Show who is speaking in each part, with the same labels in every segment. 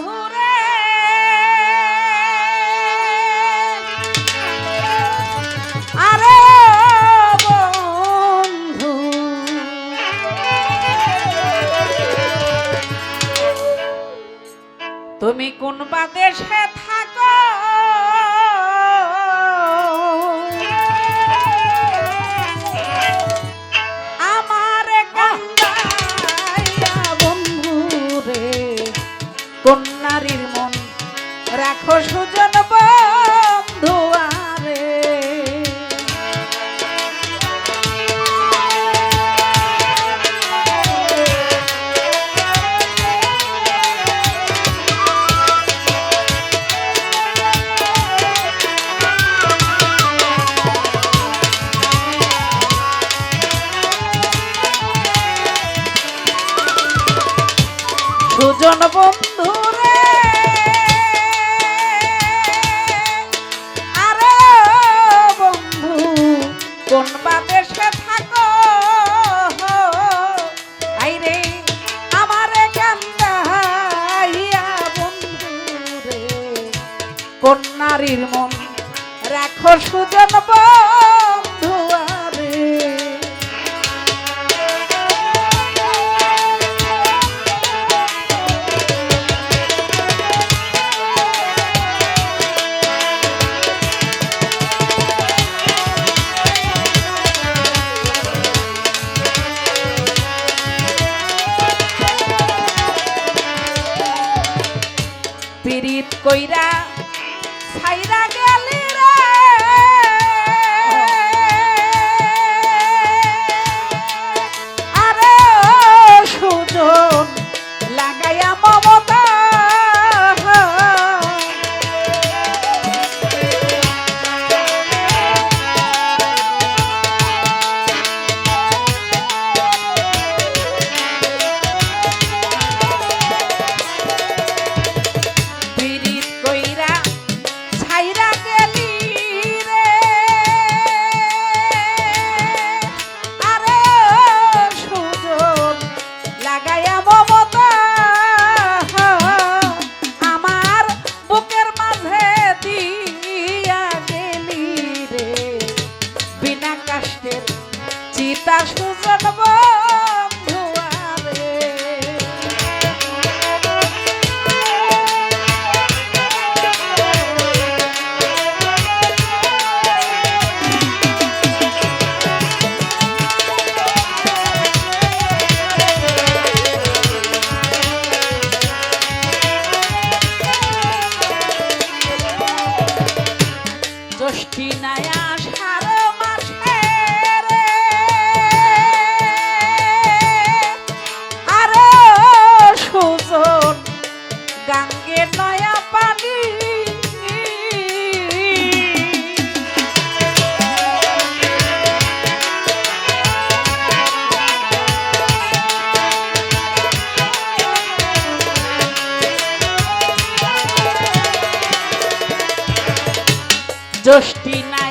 Speaker 1: বন্ধুরে তুমি কোন বাদেশে থাক নারীর মন। রাখো সুজন বন্ধু সুজন বন্ধু নারীর মন। রাখো সুজন কইরা কষ্টের চিতা সুজন বন্ধু আরে জ্যোষ্ঠী সার মাসে জ্যোষ্ঠী নাই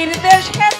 Speaker 1: মাটির দেশে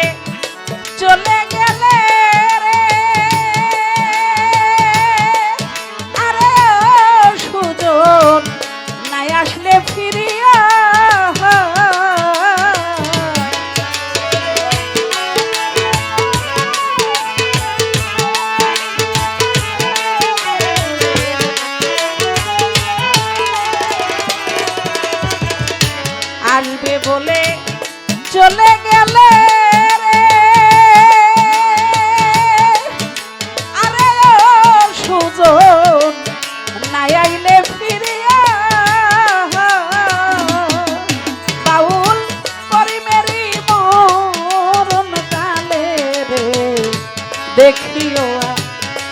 Speaker 1: দেখিও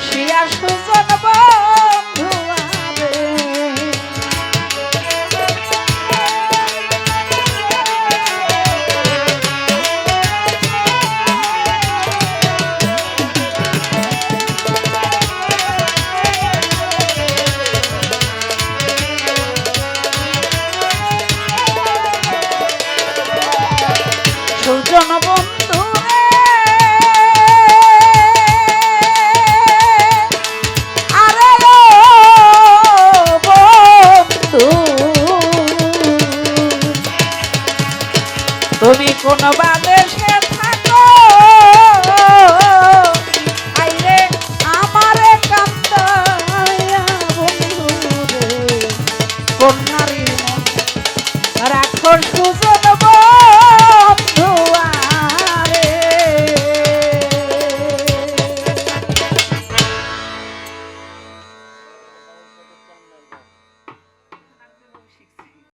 Speaker 1: শিয়া সুজন বন্ধু তুমি কোন বাদেশে থাকো। আইরে আমারে রাখো সুযোগ